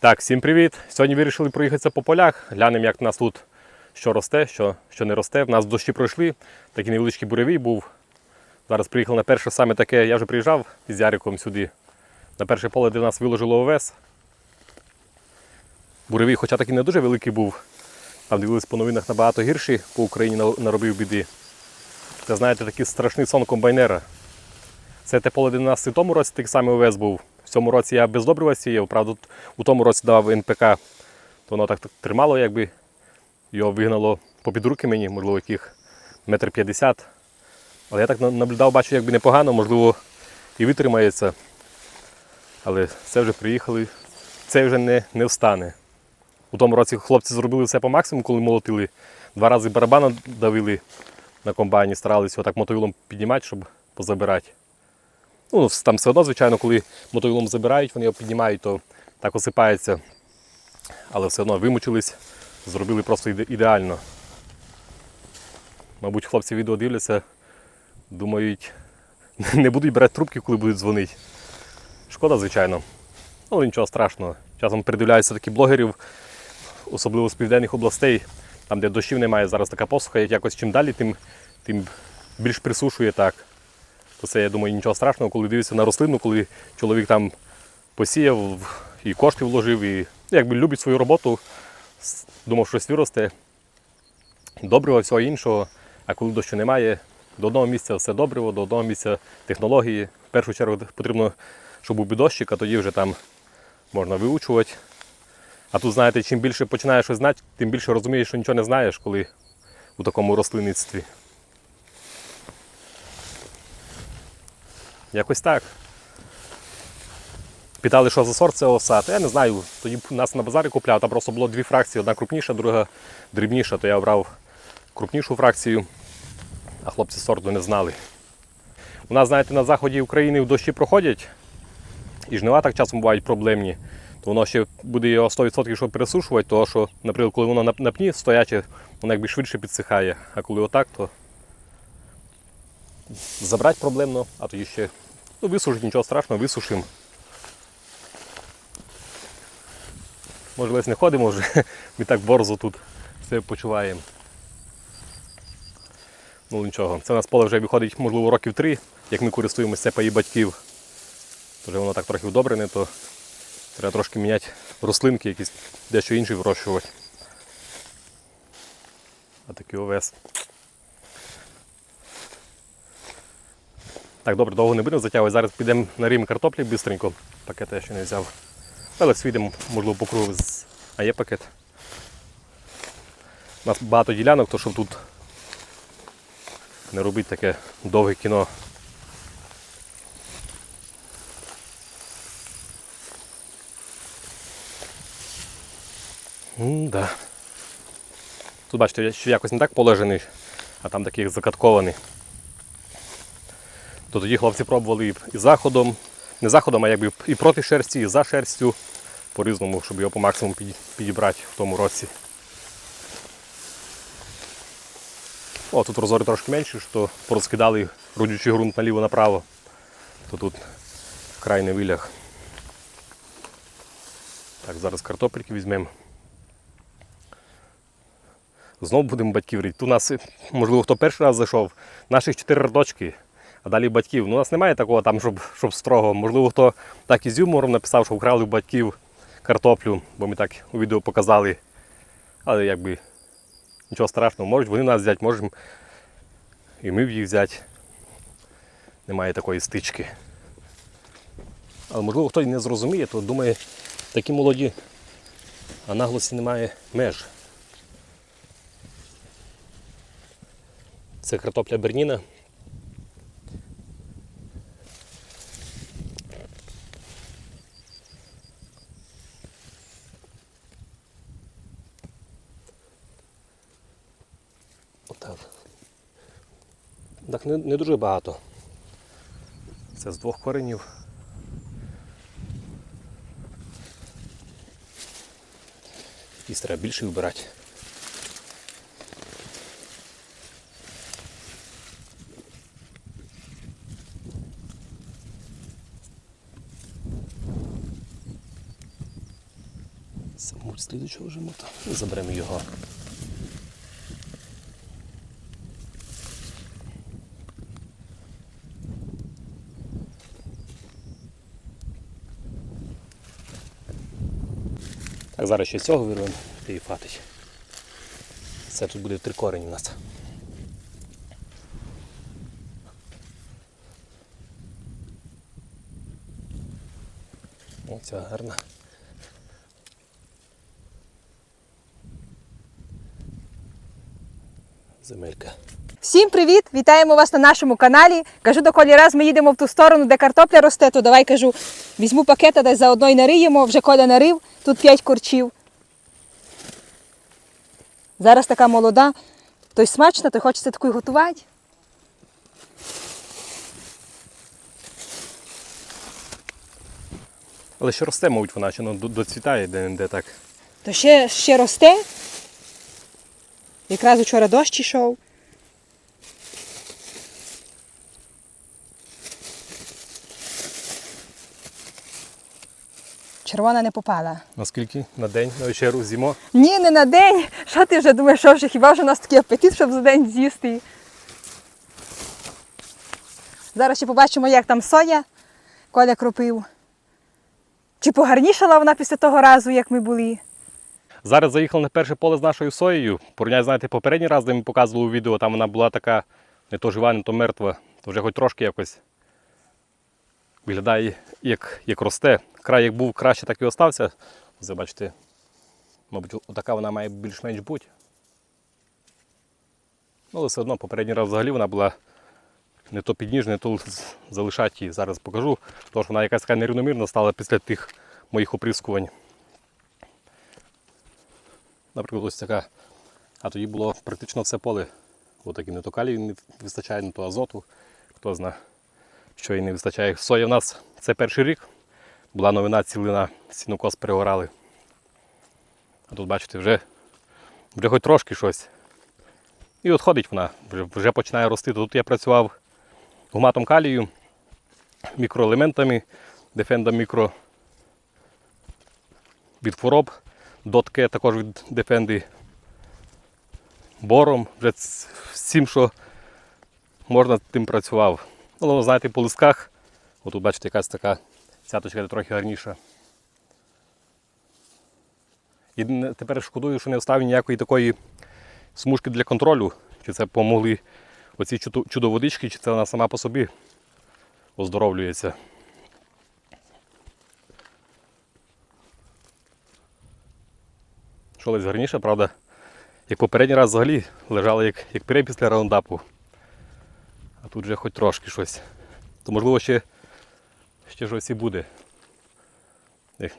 Так, всім привіт! Сьогодні вирішили проїхатися по полях. Глянемо, як в нас тут що росте, що, що не росте. В нас дощі пройшли, такий невеличкий буревій був. Зараз приїхав на перше саме таке. Я вже приїжджав із Яриком сюди. На перше поле, де нас виложило овес. Буревій, хоча такий не дуже великий був. Там дивились по новинах набагато гірші, по Україні на- наробив біди. Це знаєте, такий страшний сон комбайнера. Це те поле, де у нас і тому році такий самий овес був. В цьому році я без добрива сіяв, правда, у тому році давав НПК, то воно так тримало, якби його вигнало попід руки мені, можливо, яких метр п'ятдесят. Але я так на- наблюдав, бачу, якби непогано, можливо, і витримається. Але це вже приїхали, це вже не, не встане. У тому році хлопці зробили все по максимуму, коли молотили. Два рази барабана давили на комбайні, старалися отак мотовилом піднімати, щоб позабирати. Ну, там все одно, звичайно, коли мотовилом забирають, вони його піднімають, то так осипається. Але все одно вимучились, зробили просто іде- ідеально. Мабуть, хлопці відео дивляться, думають, не будуть брати трубки, коли будуть дзвонити. Шкода, звичайно. Але нічого страшного. Часом передивляюся таких блогерів, особливо з південних областей, там, де дощів немає, зараз така посуха, як якось чим далі, тим, тим більш присушує так то це, я думаю, нічого страшного, коли дивишся на рослину, коли чоловік там посіяв і кошти вложив, і ну, якби любить свою роботу, думав, що щось виросте, добрива, всього іншого. А коли дощу немає, до одного місця все добриво, до одного місця технології. В першу чергу потрібно, щоб був дощик, а тоді вже там можна виучувати. А тут, знаєте, чим більше починаєш щось знати, тим більше розумієш, що нічого не знаєш, коли у такому рослинництві. Якось так. Питали, що за сорт це оса. Та я не знаю. Тоді нас на базарі купляв, там просто було дві фракції, одна крупніша, друга дрібніша, то я обрав крупнішу фракцію, а хлопці сорту не знали. У нас, знаєте, на заході України в дощі проходять, і жнива так часом бувають проблемні, то воно ще буде його 100% щоб пересушувати, тому що, наприклад, коли воно на пні стояче, воно якби швидше підсихає. А коли отак, то забрати проблемно, а тоді ще ну, висушить, нічого страшного, висушимо. Може, десь не ходимо вже, ми так борзо тут все почуваємо. Ну нічого, це у нас поле вже виходить, можливо, років три, як ми користуємося цепаї батьків. То вже воно так трохи вдобрене, то треба трошки міняти рослинки, якісь дещо інші вирощувати. А такий овес. Так, добре, довго не будемо затягувати. Зараз підемо на рім картоплі бистренько. Пакет я ще не взяв. Але свідемо, можливо, по кругу. А є пакет. У нас багато ділянок, то щоб тут не робити таке довге кіно. М-да. Тут бачите, що якось не так положений, а там такий закаткований то тоді хлопці пробували і, заходом, не заходом, а якби і проти шерсті, і за шерстю, по-різному, щоб його по максимуму підібрати в тому році. О, тут розори трошки менші, що порозкидали родючий ґрунт наліво-направо, то тут край не вилях. Так, зараз картопельки візьмемо. Знову будемо батьків рити. Тут у нас, можливо, хто перший раз зайшов, наших чотири родочки, а далі батьків. Ну, у нас немає такого, там, щоб, щоб строго. Можливо, хто так із юмором написав, що вкрали у батьків картоплю, бо ми так у відео показали. Але якби нічого страшного, можуть вони нас взяти, можемо і ми їх взяти. Немає такої стички. Але можливо хтось не зрозуміє, то думає, такі молоді, а наглості немає меж. Це картопля Берніна. Отак. Так, не, не дуже багато. Це з двох коренів. Якісь треба більше вибирати. Муть слідучого жмота. Заберемо його. Так, зараз ще цього вирвемо і фатить. Це тут буде три корені у нас. Оця гарна. Земелька. Всім привіт! Вітаємо вас на нашому каналі. Кажу до Колі, раз ми їдемо в ту сторону, де картопля росте, то давай кажу, візьму пакета, десь заодно й нариємо. Вже Коля нарив, тут 5 корчів. Зараз така молода, то й смачно, то й хочеться таку й готувати. Але ще росте, мабуть, вона чи ну, доцвітає де-не-де так. То ще, ще росте. Якраз учора дощ ішов. Червона не попала. Наскільки? На день, на вечеру, зімо. Ні, не на день. Що ти вже думаєш, що вже хіба вже у нас такий апетит, щоб за день з'їсти? Зараз ще побачимо, як там соя Коля кропив. Чи погарнішала вона після того разу, як ми були? Зараз заїхали на перше поле з нашою соєю. Порівняй, знаєте, попередній раз, де ми показували у відео, там вона була така не то жива, не то мертва, то вже хоч трошки якось виглядає, як, як росте. Край як був краще, так і остався. Це бачите, мабуть, отака вона має більш-менш бути. Ну, але все одно попередній раз взагалі вона була не то підніжна, не то залишати її. Зараз покажу, тому що вона якась така нерівномірна стала після тих моїх оприскувань. Наприклад, ось така. А тоді було практично все поле. Отакі не то калію не вистачає, не то азоту. Хто знає, що їй не вистачає. Соя в нас це перший рік. Була новина цілина, сінокос перегорали. А тут, бачите, вже, вже хоч трошки щось. І от ходить вона, вже, вже починає рости. Тут я працював гуматом калію, мікроелементами, дефендом мікро від хвороб, дотке також від дефенди, бором, вже всім, що можна, тим працював. Ну, знаєте, по лисках, отут бачите, якась така цяточка трохи гарніша. І тепер шкодую, що не оставив ніякої такої смужки для контролю. Чи це помогли оці чудо- чудо-водички, чи це вона сама по собі оздоровлюється. Що ледь гарніше, правда, як попередній раз взагалі лежала як, як пірей після раундапу. А тут вже хоч трошки щось. То можливо ще, ще щось і буде.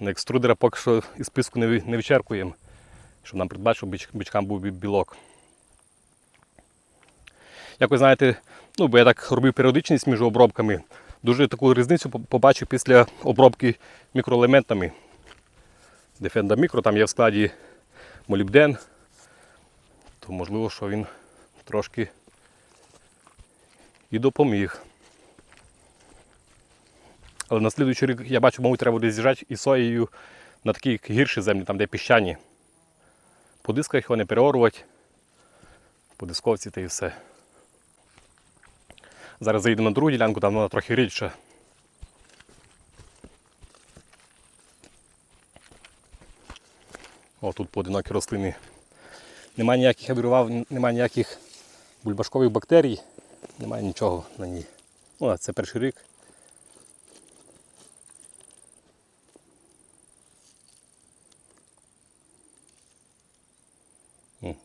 На екструдера поки що із списку не, не вичеркуємо, щоб нам щоб біч- бичкам був білок. Як ви знаєте, ну, бо я так робив періодичність між обробками. Дуже таку різницю побачив після обробки мікроелементами. Defenda Micro, там є в складі молібден, то можливо, що він трошки і допоміг. Але на слідуючий рік я бачу, мабуть, треба буде з'їжджати із соєю на такі гірші землі, там де піщані. По дисках його не переорувати, по дисковці та і все. Зараз заїдемо на другу ділянку, там вона трохи рідша. О, тут поодинокі рослини. Немає ніяких, я вирував, немає ніяких бульбашкових бактерій, немає нічого на ній. Ну, а це перший рік.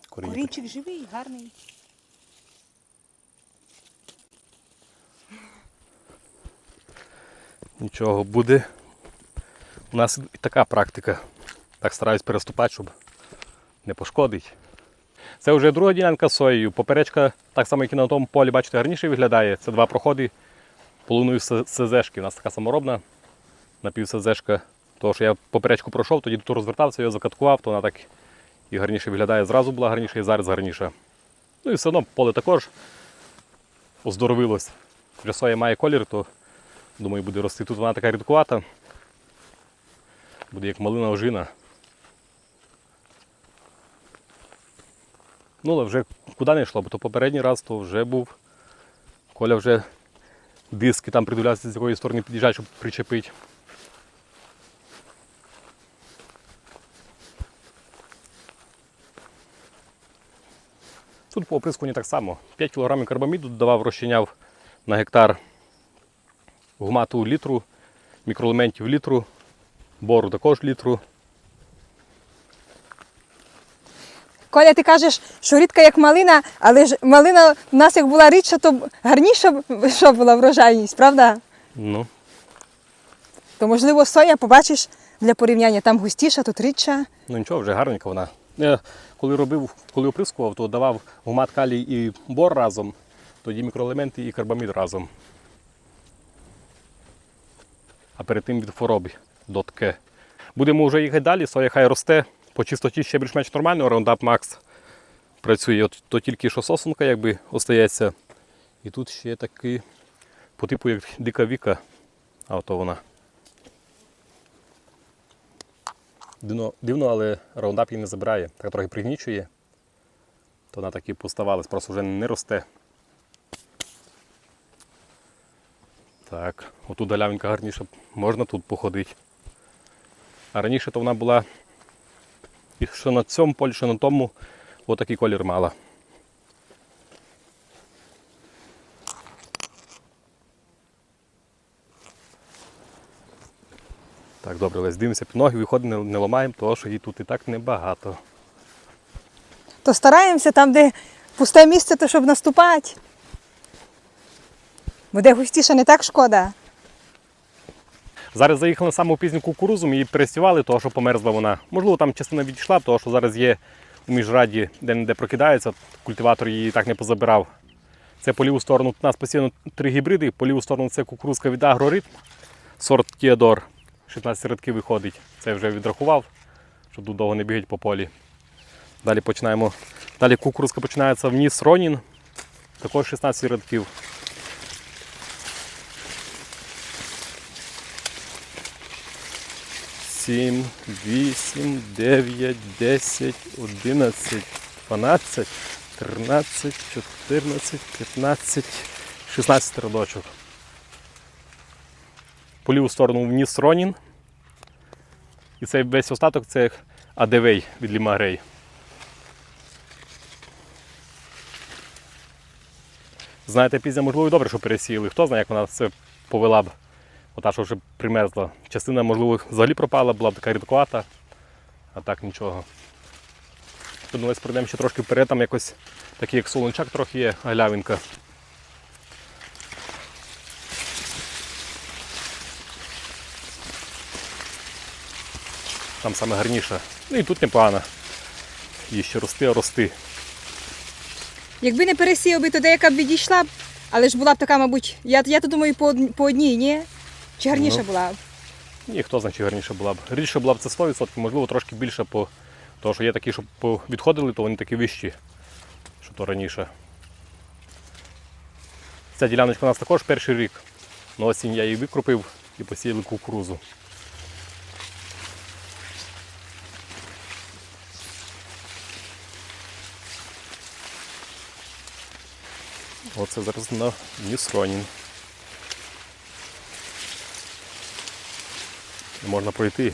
Корінчик живий, гарний. Нічого буде. У нас і така практика. Так стараюсь переступати, щоб не пошкодити. Це вже друга ділянка з соєю. Поперечка, так само, як і на тому полі, бачите, гарніше виглядає. Це два проходи полуною СЗшки. У нас така саморобна напів СЗшка. Тому що я поперечку пройшов, тоді тут розвертався, його закаткував, то вона так і гарніше виглядає. Зразу була гарніша і зараз гарніша. Ну і все одно поле також оздоровилось. Вже соя має колір, то Думаю, буде рости. Тут вона така рідкувата. Буде як малина ожина. Ну, але вже куди не йшло, бо то попередній раз то вже був. Коля вже диски там придивлявся, з якої сторони під'їжджає, щоб причепити. Тут по оприскуванню так само. 5 кг карбаміду додавав, розчиняв на гектар гумату літру, мікроелементів літру, бору також літру. Коля, ти кажеш, що рідка як малина, але ж малина в нас як була рідша, то гарніша що була врожайність, правда? Ну, То можливо соя, побачиш для порівняння, там густіша, тут рідша. Ну нічого, вже гарненька вона. Я коли робив, коли оприскував, то давав гумат калій і бор разом, тоді мікроелементи і карбамід разом. А перед тим від хвороби дотке. Будемо вже їхати далі, соя хай росте. По чистоті ще більш-менш нормально, Roundup Max працює. От, то тільки що сосунка якби остається. І тут ще такий по типу як дика віка. А ото вона. Дивно, дивно, але раундап її не забирає. Так трохи пригнічує. То вона таки поставалась, просто вже не росте. Так, отут галявинка гарніша, можна тут походити. А раніше то вона була і що на цьому полі, що на тому, отакий колір мала. Так, добре, Лесь, дивимося під ноги, виходить, не, не ламаємо, тому що її тут і так небагато. То стараємося там, де пусте місце, то щоб наступати. Бо де густіше, не так шкода. Зараз заїхали на саму пізню кукурузу, ми її пересівали, тому що померзла вона. Можливо, там частина відійшла, тому що зараз є у міжраді, де-не-де прокидається, культиватор її так не позабирав. Це по ліву сторону. У нас постійно три гібриди, по ліву сторону це кукурузка від Агрорит, сорт Тіодор. 16 рядків виходить. Це вже відрахував, щоб тут довго не бігати по полі. Далі починаємо. Далі кукурузка починається вниз Ронін, також 16 рядків. Сім, вісім, дев'ять, десять, одинадцять, дванадцять, тринадцять, чотирнадцять, п'ятнадцять, шістнадцять рядочок. По ліву сторону вніс Ронін. І цей весь остаток це Адевей від Лімагрей. Знаєте, пізня, можливо, і добре, що пересіяли. Хто знає, як вона це повела б. Ота, що вже примерзла. Частина, можливо, взагалі пропала, була б така рідкувата, а так нічого. Думаю, пройдемо ще трошки вперед, там якось такий як солончак трохи є, галявинка. Там саме гарніше. Ну і тут непогано. І ще рости, а рости. Якби не пересіяв би, то деяка б відійшла але ж була б така, мабуть, я, я то думаю, по, по одній, ні? Чи гарніша Ну. була б? Ні, хто знає, чи гарніше була б. Рідше була б це 100%, можливо, трошки більше, по... тому що є такі, що відходили, то вони такі вищі, що то раніше. Ця діляночка у нас також перший рік. На осінь я її викрупив і посіяли кукурузу. Оце зараз на Нісронін. Можна пройти.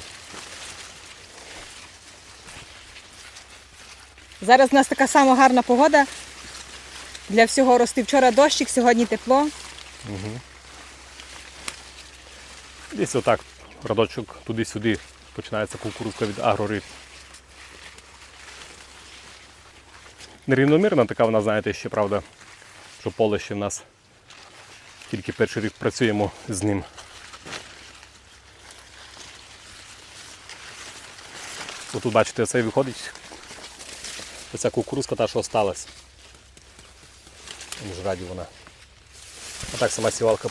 Зараз у нас така сама гарна погода. Для всього рости. Вчора дощик, сьогодні тепло. Десь отак, радочок туди-сюди починається кукурудзка від агрорит. Нерівномірна така вона, знаєте, ще правда, що поле ще в нас тільки перший рік працюємо з ним. Отут бачите, цей виходить. Оця кукурузка та, що осталась. Між раді вона. А так сама сівалка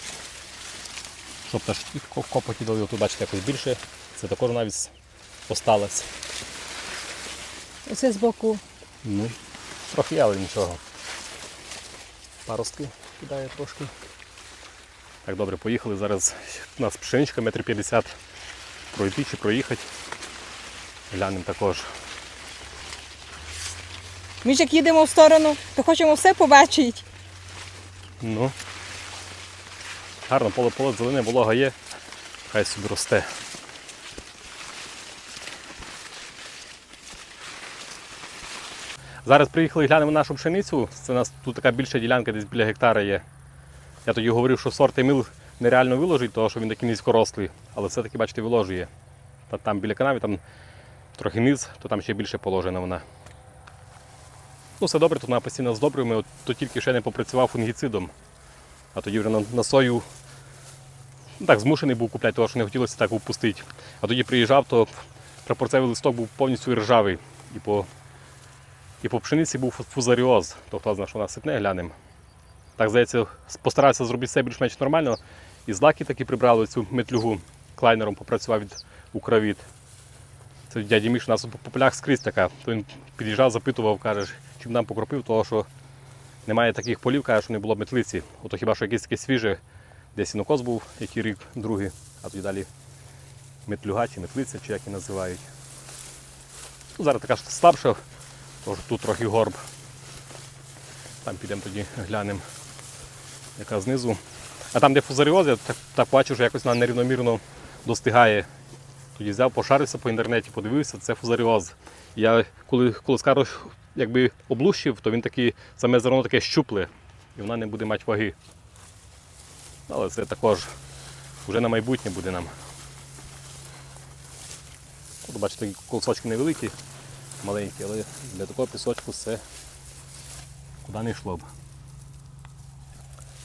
щоб теж копоті дали, тут бачите якось більше. Це також навіть осталось. Оце з боку. Ну, трохи але нічого. Паростки кидає трошки. Так, добре, поїхали. Зараз у нас пшеничка метр п'ятдесят. Пройти чи проїхати. Глянемо також. Ми ж як їдемо в сторону, то хочемо все побачити. Ну. Гарно поле поле зелене, волога є. Хай собі росте. Зараз приїхали і глянемо нашу пшеницю. Це у нас тут така більша ділянка, десь біля гектара є. Я тоді говорив, що сорт Еміл нереально виложить, тому що він такий низькорослий, але все-таки, бачите, виложує. Та там біля канаві, там трохи низ, то там ще більше положена вона. Ну, все добре, тут вона постійно здобрюємо, от то тільки ще не попрацював фунгіцидом. А тоді вже на, на сою ну, так, змушений був купляти, тому що не хотілося так упустити. А тоді приїжджав, то прапорцевий листок був повністю ржавий. І по, і по пшениці був фузаріоз. Тобто, знає, що вона сипне, глянемо. Так, здається, постарався зробити все більш-менш нормально. І злаки таки прибрали цю метлюгу клайнером, попрацював від Укравіт. Це дядя Міш у нас по полях скрізь така. То він під'їжджав, запитував, каже, чим нам покропив, того що немає таких полів, каже, що не було метлиці. Ото хіба що якесь таке свіже, десь сінокос був, який рік, другий, а тоді далі метлюга чи метлиця, чи як її називають. Ну, зараз така слабша, тож тут трохи горб. Там підемо тоді глянемо, яка знизу. А там, де фузаріоз, я так, так бачу, що якось вона нерівномірно достигає. Тоді взяв, пошарився по інтернеті, подивився, це фузаріоз. Я коли, коли скару якби облущив, то він такий, саме зерно таке щупле, і вона не буде мати ваги. Але це також вже на майбутнє буде нам. От бачите, колосочки невеликі, маленькі, але для такого пісочку це куди не йшло б.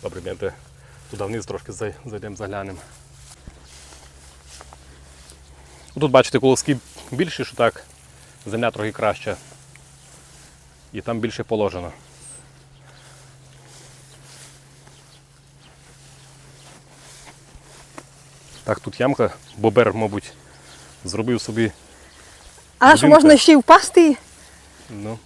Добре, туди вниз трошки зайдемо, заглянемо. Тут бачите, колоски більші, що так, земля трохи краща. І там більше положено. Так, тут ямка, бобер, мабуть, зробив собі. А що можна ще й впасти? Ну.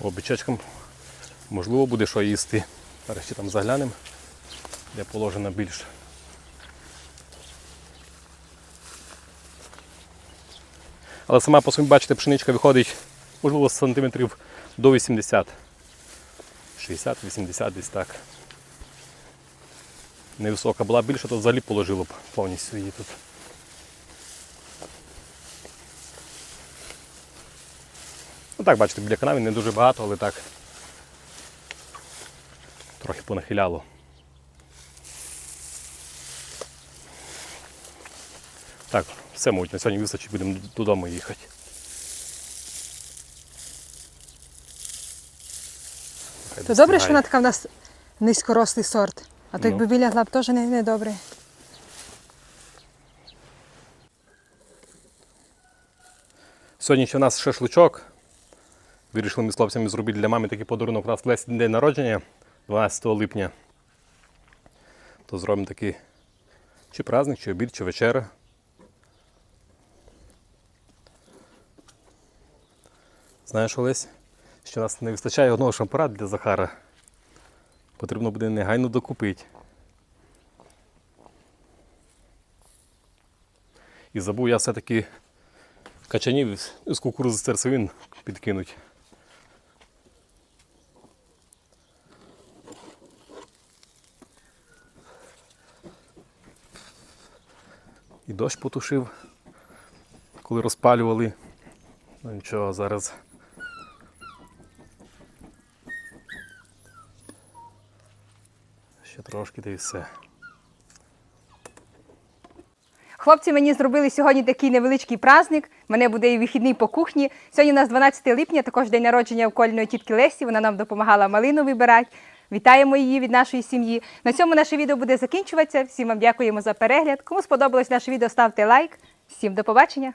О, бичачкам можливо буде що їсти. Зараз ще там заглянемо, де положено більше. Але сама по собі, бачите, пшеничка виходить, можливо, з сантиметрів до 80. 60-80 десь так. Невисока була більше, то взагалі положило б повністю її тут. Ну так, бачите, біля канави не дуже багато, але так трохи понахиляло. Так, все, мабуть, на сьогодні вистачить, будемо додому їхати. Хай То добре, що вона така в нас низькорослий сорт. А то Ну. якби вилягла б теж не, не добре. Сьогодні ще у нас шашличок. Вирішили ми з хлопцями зробити для мами такий подарунок. У нас Лесі день народження 12 липня. То зробимо такий чи праздник, чи обід, чи вечеря. Знаєш, Олесь, що нас не вистачає одного шампура для Захара. Потрібно буде негайно докупити. І забув я все-таки качанів з кукурузи серцевин підкинуть. І дощ потушив, коли розпалювали. Ну нічого, зараз. Ще трошки та й все. Хлопці мені зробили сьогодні такий невеличкий праздник. Мене буде і вихідний по кухні. Сьогодні у нас 12 липня, також день народження окольної тітки Лесі. Вона нам допомагала малину вибирати. Вітаємо її від нашої сім'ї. На цьому наше відео буде закінчуватися. Всім вам дякуємо за перегляд. Кому сподобалось наше відео, ставте лайк. Всім до побачення!